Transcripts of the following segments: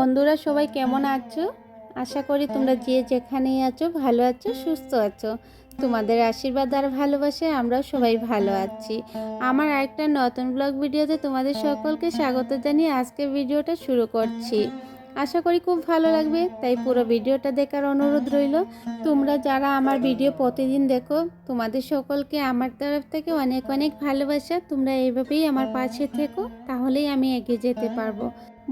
বন্ধুরা, সবাই কেমন আছো? আশা করি তোমরা যে যেখানেই আছো, ভালো আছো, সুস্থ আছো। তোমাদের আশীর্বাদ আর ভালোবাসে আমরাও সবাই ভালো আছি। আমার আরেকটা নতুন ব্লগ ভিডিওতে তোমাদের সকলকে স্বাগত জানিয়ে আজকে ভিডিওটা শুরু করছি। আশা করি খুব ভালো লাগবে, তাই পুরো ভিডিওটা দেখার অনুরোধ রইল। তোমরা যারা আমার ভিডিও প্রতিদিন দেখো, তোমাদের সকলকে আমার তরফ থেকে অনেক অনেক ভালোবাসা। তোমরা এইভাবেই আমার পাশে থেকো, তাহলেই আমি এগিয়ে যেতে পারব।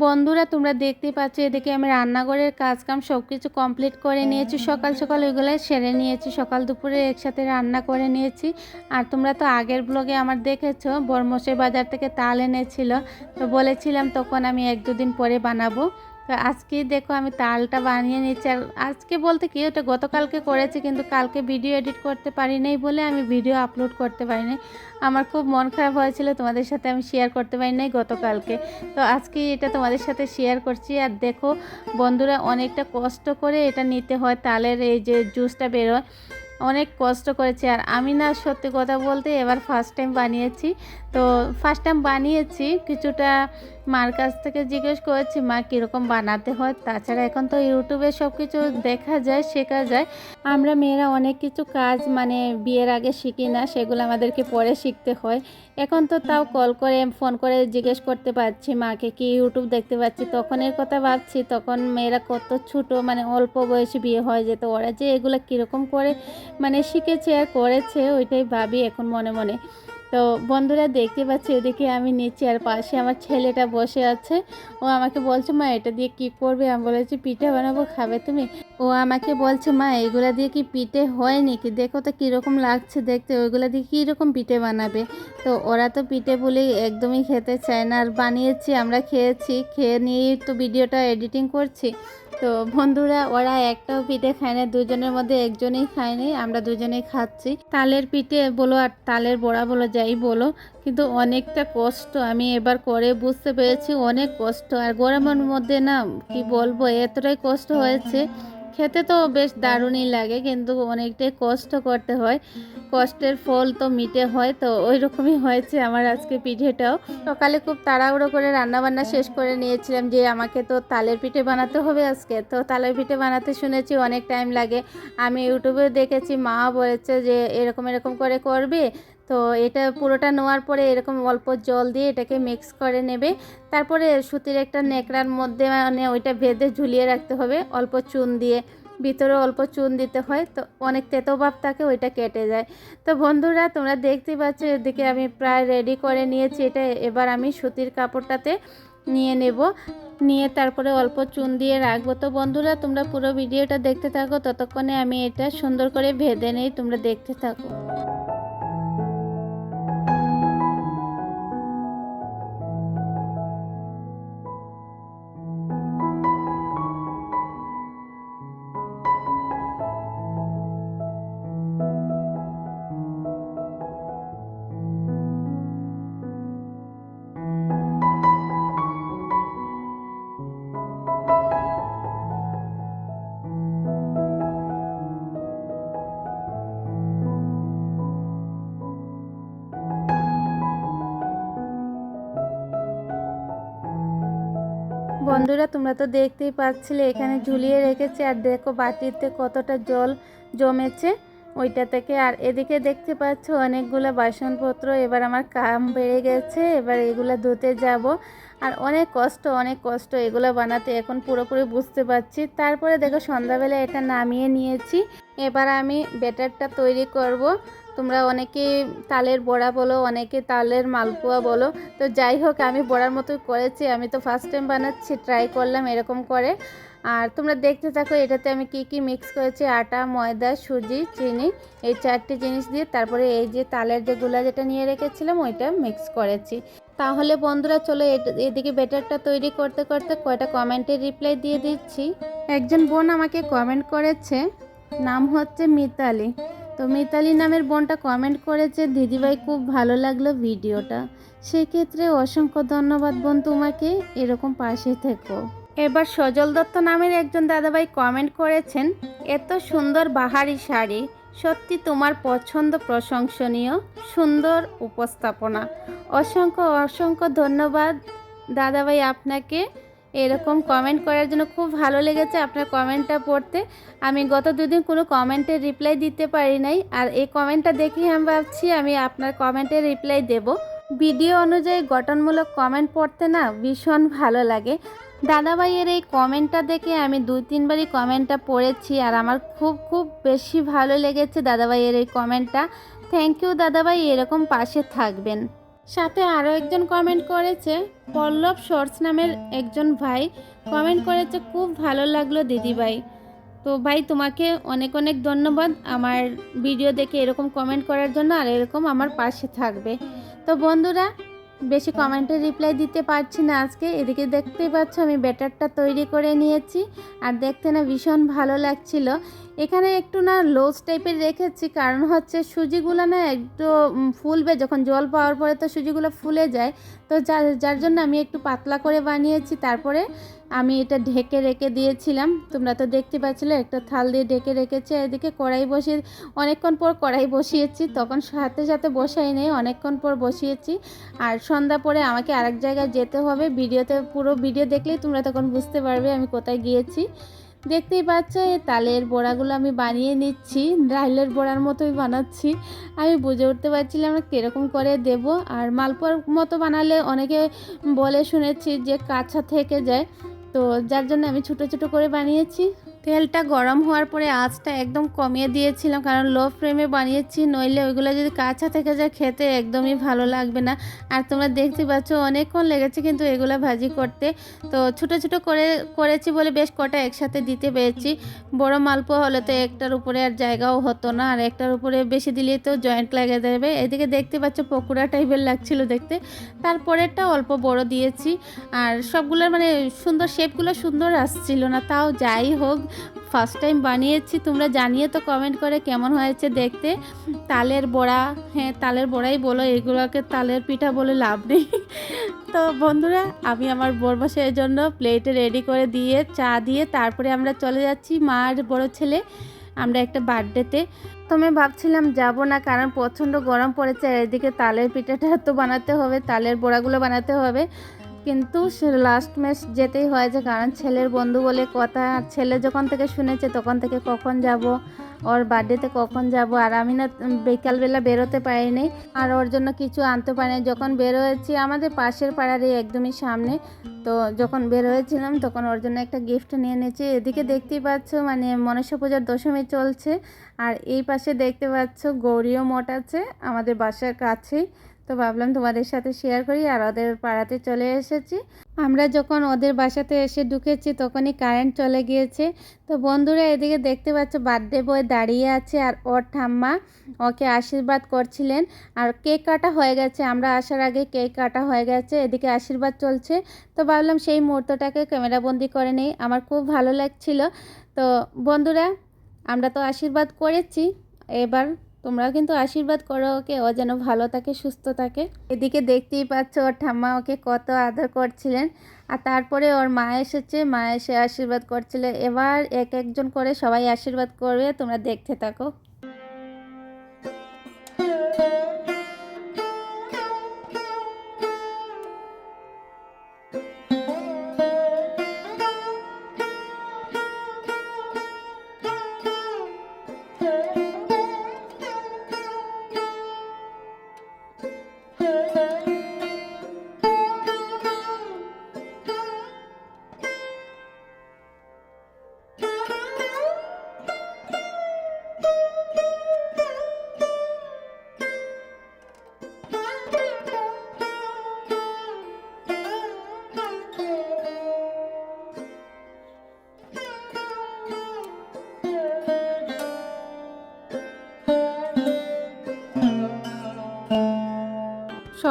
বন্ধুরা, তোমরা দেখতে পাচ্ছ, এদিকে আমি রান্নাঘরের কাজকাম সব কিছু কমপ্লিট করে নিয়েছি। সকাল সকাল ওইগুলো সেরে নিয়েছি। সকাল দুপুরে একসাথে রান্না করে নিয়েছি। আর তোমরা তো আগের ব্লগে আমার দেখেছ বর্মসের বাজার থেকে তাল এনেছিল। তো বলেছিলাম তখন আমি এক দুদিন পরে বানাবো। তো আজকে দেখো আমি তালটা বানিয়ে নিচ্ছি। আর আজকে বলতে কি, ওটা গতকালকে করেছি, কিন্তু কালকে ভিডিও এডিট করতে পারি নাই বলে আমি ভিডিও আপলোড করতে পারি নাই। আমার খুব মন খারাপ হয়েছিল, তোমাদের সাথে আমি শেয়ার করতে পারি নাই গতকালকে। তো আজকে এটা তোমাদের সাথে শেয়ার করছি। আর দেখো, বন্ধুরা অনেকটা কষ্ট করে এটা নিতে হয়, তালের এই যে জুসটা বেরোয়। অনেক কষ্ট করেছি। আর আমি না সত্যি কথা বলতে এবার ফার্স্ট টাইম বানিয়েছি। তো ফার্স্ট টাইম বানিয়েছি, কিছুটা মার কাছ থেকে জিজ্ঞেস করেছি, মা, কীরকম বানাতে হয়? তাছাড়া এখন তো ইউটিউবে সব কিছু দেখা যায়, শেখা যায়। আমরা মেয়েরা অনেক কিছু কাজ মানে বিয়ের আগে শিখি না, সেগুলো আমাদেরকে পরে শিখতে হয়। এখন তো তাও কল করে ফোন করে জিজ্ঞেস করতে পারছি, মাকে কি ইউটিউব দেখতে পাচ্ছি? তখনের কথা ভাবছি, তখন মেয়েরা কত ছোট মানে অল্প বয়সে বিয়ে হয়ে যেত। ওরা যে এগুলো কীরকম করে মানে শিখেছে আর করেছে, ওইটাই ভাবি এখন মনে মনে। তো বন্ধুরা দেখতে পাচ্ছি এদিকে আমি নিচে আর পাশে আমার ছেলেটা বসে আছে। ও আমাকে বলছে, মা, এটা দিয়ে কি করবে? আমি বলেছি, পিঠে বানাবো, খাবে তুমি? ও আমাকে বলছে, মা, এগুলা দিয়ে কি পিঠে হয় নাকি? দেখো তো কীরকম লাগছে দেখতে, ওইগুলা দিয়ে কীরকম পিঠে বানাবে? তো ওরা তো পিঠে বলেই একদমই খেতে চায় না। আর বানিয়েছি, আমরা খেয়েছি, খেয়ে নিয়েই তো ভিডিওটা এডিটিং করছি। তো বন্ধুরা, ওরা একটাও পিঠে খায় না, দুজনের মধ্যে একজনেই খায়নি আমরা দুজনেই খাচ্ছি। তালের পিঠে বলো আর তালের বড়া বলো, যাই বলো, কিন্তু অনেকটা কষ্ট, আমি এবার করে বুঝতে পেরেছি অনেক কষ্ট। আর গরমের মধ্যে না, কি বলব, এতটাই কষ্ট হয়েছে খেতে তো বেশ দারুণই লাগে, কিন্তু অনেকটাই কষ্ট করতে হয়। কষ্টের ফল তো মিটে হয়, তো ওই রকমই হয়েছে আমার আজকে পিঠেটাও। সকালে খুব তাড়াহুড়ো করে রান্না বান্না শেষ করে নিয়েছিলাম যে আমাকে তো তালের পিঠে বানাতে হবে আজকে, তো তালের পিঠে বানাতে শুনেছি অনেক টাইম লাগে। আমি ইউটিউবে দেখেছি, মা বলেছে যে এরকম এরকম করে করবে তো এটা পুরোটা নেওয়ার পরে এরকম অল্প জল দিয়ে এটাকে মিক্স করে নেবে। তারপরে সুতির একটা নেকড়ার মধ্যে মানে ওইটা বেঁধে ঝুলিয়ে রাখতে হবে। অল্প চুন দিয়ে, ভিতরে অল্প চুন দিতে হয় তো অনেক তেতো ভাব থাকে, ওইটা কেটে যায়। তো বন্ধুরা, তোমরা দেখতে পাচ্ছ, এদিকে আমি প্রায় রেডি করে নিয়েছি এটা। এবার আমি সুতির কাপড়টাতে নিয়ে নেব। নিয়ে তারপরে অল্প চুন দিয়ে রাখব। তো বন্ধুরা, তোমরা পুরো ভিডিওটা দেখতে থাকো। ততক্ষণে আমি এটা সুন্দর করে ভেদে নেই, তোমরা দেখতে থাকো। বন্ধুরা তোমরা তো দেখতেই পাচ্ছিলে এখানে ঝুলিয়ে রেখেছে। আর দেখো বাটিতে কতটা জল জমেছে। ওইটা থেকে। আর এদিকে দেখতে পাচ্ছ অনেকগুলো বাসনপত্র, এবার আমার কাম বেড়ে গেছে, এবার এগুলো ধুতে যাব। আর অনেক কষ্ট অনেক কষ্ট এগুলো বানাতে, এখন পুরোপুরি বুঝতে পারছি। তারপরে দেখো সন্ধ্যাবেলা এটা নামিয়ে নিয়েছি। এবার আমি ব্যাটারটা তৈরি করব। তোমরা অনেকে তালের বড়া বলো, অনেকে তালের মালপোয়া বলো। তো যাই হোক, আমি বড়ার মতোই করেছি, আমি তো ফার্স্ট টাইম বানাচ্ছি ট্রাই করলাম এরকম করে। আর তোমরা দেখতে থাকো, এটাতে আমি কি কি মিক্স করেছি? আটা, ময়দা, সুজি, চিনি, এই চারটি জিনিস দিয়ে তারপরে এই যে তালের যে গুলা যেটা নিয়ে রেখেছিলাম, ওইটা মিক্স করেছি। তাহলে বন্ধুরা, চলো এদিকে ব্যাটারটা তৈরি করতে করতে কয়টা কমেন্টের রিপ্লাই দিয়ে দিচ্ছি। একজন বোন আমাকে কমেন্ট করেছে, নাম হচ্ছে মিতালি। তো মিতালি নামের বোনটা কমেন্ট করেছে, দিদিভাই, খুব ভালো লাগল ভিডিওটা। সেক্ষেত্রে অসংখ্য ধন্যবাদ বোন তোমাকে। এরকম পাশে থেকো। এবার সজল দত্ত নামের একজন দাদাভাই কমেন্ট করেছেন, এত সুন্দর বাহারি শাড়ি, সত্যি তোমার পছন্দ প্রশংসনীয়, সুন্দর উপস্থাপনা। অসংখ্য অসংখ্য ধন্যবাদ দাদাভাই আপনাকে এরকম কমেন্ট করার জন্য। খুব ভালো লেগেছে আপনার কমেন্টটা পড়তে। আমি গত দুদিন কোনো কমেন্টের রিপ্লাই দিতে পারি নাই, আর এই কমেন্টটা দেখে আমি ভাবছি আমি আপনার কমেন্টের রিপ্লাই দেব। ভিডিও অনুযায়ী গঠনমূলক কমেন্ট পড়তে না ভীষণ ভালো লাগে। দাদাভাইয়ের এই কমেন্টটা দেখে আমি দুই তিনবারই কমেন্টটা পড়েছি আর আমার খুব খুব বেশি ভালো লেগেছে দাদাভাইয়ের এই কমেন্টটা। থ্যাংক ইউ দাদাভাই, এরকম পাশে থাকবেন। সাথে আরও একজন কমেন্ট করেছে, পল্লব শর্টস নামের একজন ভাই কমেন্ট করেছে, খুব ভালো লাগল দিদিভাই। তো ভাই, তোমাকে অনেক অনেক ধন্যবাদ আমার ভিডিও দেখে এরকম কমেন্ট করার জন্য আর এরকম আমার পাশে থাকবে। তো বন্ধুরা বেশি কমেন্টের রিপ্লাই দিতে পারছি না আজকে। এদিকে দেখতেই পাচ্ছ আমি ব্যাটারটা তৈরি করে নিয়েছি। আর দেখতে না ভীষণ ভালো লাগছিল। এখানে একটু না লোজ টাইপের রেখেছি। কারণ হচ্ছে সুজিগুলো না একটু ফুলবে। যখন জল পাওয়ার পরে তো সুজিগুলো ফুলে যায়। তো যার যার জন্য আমি একটু পাতলা করে বানিয়েছি। তারপরে আমি এটা ঢেকে রেখে দিয়েছিলাম। তোমরা তো দেখতে পাচ্ছিলে, একটা থাল দিয়ে ঢেকে রেখেছি এদিকে কড়াই বসিয়ে, অনেকক্ষণ পর কড়াই বসিয়েছি, তখন সাথে সাথে বসাই নেই, অনেকক্ষণ পর বসিয়েছি। আর সন্ধ্যা পরে আমাকে আরেক জায়গায় যেতে হবে, ভিডিওতে, পুরো ভিডিও দেখলেই তোমরা তখন বুঝতে পারবে আমি কোথায় গিয়েছি। দেখতেই পাচ্ছ, এই তালের বড়াগুলো আমি বানিয়ে নিচ্ছি রাইলের বড়ার মতোই বানাচ্ছি। আমি বুঝে উঠতে পারছিলাম কীরকম করে দেব, আর মালপোয়ার মতো বানালে অনেকে বলে শুনেছি যে কাঁচা থেকে যায়। তো যার জন্য আমি ছোটো ছোটো করে বানিয়েছি। তেলটা গরম হওয়ার পরে আঁচটা একদম কমিয়ে দিয়েছিলাম, কারণ লো ফ্লেমে বানিয়েছি, নইলে ওইগুলো যদি কাঁচা থেকে যায় খেতে একদমই ভালো লাগবে না। আর তোমরা দেখতে পাচ্ছ অনেকক্ষণ লেগেছে কিন্তু এগুলো ভাজি করতে। তো ছোট ছোট করে করেছি বলে বেশ কটা একসাথে দিতে পেরেছি। বড় মালপোয়া হলে তো একটার উপরে আর জায়গাও হতো না, আর একটার উপরে বেশি দিলে তো জয়েন্ট লাগে দেবে এদিকে দেখতে পাচ্ছ পকোড়া টাইপের লাগছিল দেখতে। তারপরেরটা অল্প বড় দিয়েছি, আর সবগুলোর মানে সুন্দর শেপগুলো সুন্দর আসছিল না, তাও যাই হোক। ফার্স্ট টাইম বানিয়েছি, তোমরা জানিয়ে তো কমেন্ট করে কেমন হয়েছে দেখতে। তালের বড়া হ্যাঁ তালের বড়াই বলো, এগুলোকে তালের পিঠা বলে লাভ নেই। তো বন্ধুরা, আমি আমার বরমাসের জন্য প্লেটে রেডি করে দিয়ে, চা দিয়ে তারপরে আমরা চলে যাচ্ছি মার বড় ছেলে, আমরা একটা বার্থডেতে। তো আমি ভাবছিলাম যাব না, কারণ প্রচণ্ড গরম পড়েছে, আর এদিকে তালের পিঠাটা তো বানাতে হবে, তালের বড়াগুলো বানাতে হবে। কিন্তু লাস্ট ম্যাচ যেতেই হয়েছে কারণ ছেলের বন্ধু বলে কথা, ছেলে যখন থেকে শুনেছে তখন থেকে কখন যাব, ওর বার্থডেতে কখন যাব, আর আমি না বিকালবেলা বেরোতে পারিনি, আর ওর জন্য কিছু আনতে পারিনি। যখন বের হয়েছি আমাদের পাশের পাড়ারই একদমই সামনে, তো যখন বের হয়েছিলাম তখন ওর জন্য একটা গিফট নিয়ে নিয়েছি এদিকে দেখতেই পাচ্ছ মানে মনসা পূজার দশমী চলছে, আর এই পাশে দেখতে পাচ্ছ গৌরীয় মঠ আছে, আমাদের বাসার কাছেই। তো ভাবলাম তোমাদের সাথে শেয়ার করি আর ওদের পাড়াতে চলে এসেছি। আমরা যখন ওদের বাসাতে এসে ঢুকেছি তখনই কারেন্ট চলে গিয়েছে। তো বন্ধুরা এদিকে দেখতে পাচ্ছ বার্থডে বয় দাঁড়িয়ে আছে আর ওর ঠাম্মা ওকে আশীর্বাদ করছিলেন। আর কেক কাটা হয়ে গেছে, আমরা আসার আগে কেক কাটা হয়ে গেছে, এদিকে আশীর্বাদ চলছে। তো ভাবলাম সেই মুহূর্তটাকে ক্যামেরাবন্দি করে নেই, আমার খুব ভালো লাগছিল। তো বন্ধুরা, আমরা তো আশীর্বাদ করেছি, এবার তোমরাও কিন্তু আশীর্বাদ করো ওকে, ও যেন ভালো থাকে, সুস্থ থাকে। এদিকে দেখতেই পাচ্ছ ওর ঠাম্মা ওকে কত আদর করছিলেন। আর তারপরে ওর মা এসেছে, মা এসে আশীর্বাদ করছিল। এবার এক একজন করে সবাই আশীর্বাদ করবে, তোমরা দেখতে থাকো।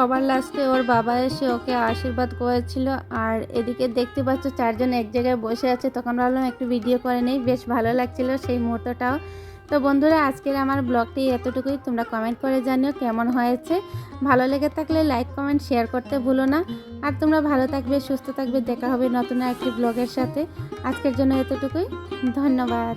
সবার লাস্টে ওর বাবা এসে ওকে আশীর্বাদ করেছিল। আর এদিকে দেখতে পাচ্ছ চারজন এক জায়গায় বসে আছে। তখন ভাবলাম একটু ভিডিও করে নেই। বেশ ভালো লাগছিল সেই মুহূর্তটাও। তো বন্ধুরা, আজকের আমার ব্লগটি এতটুকুই। তোমরা কমেন্ট করে জানিও কেমন হয়েছে। ভালো লেগে থাকলে লাইক কমেন্ট শেয়ার করতে ভুলো না। আর তোমরা ভালো থাকবে, সুস্থ থাকবে। দেখা হবে নতুন একটি ব্লগের সাথে। আজকের জন্য এতটুকুই। ধন্যবাদ।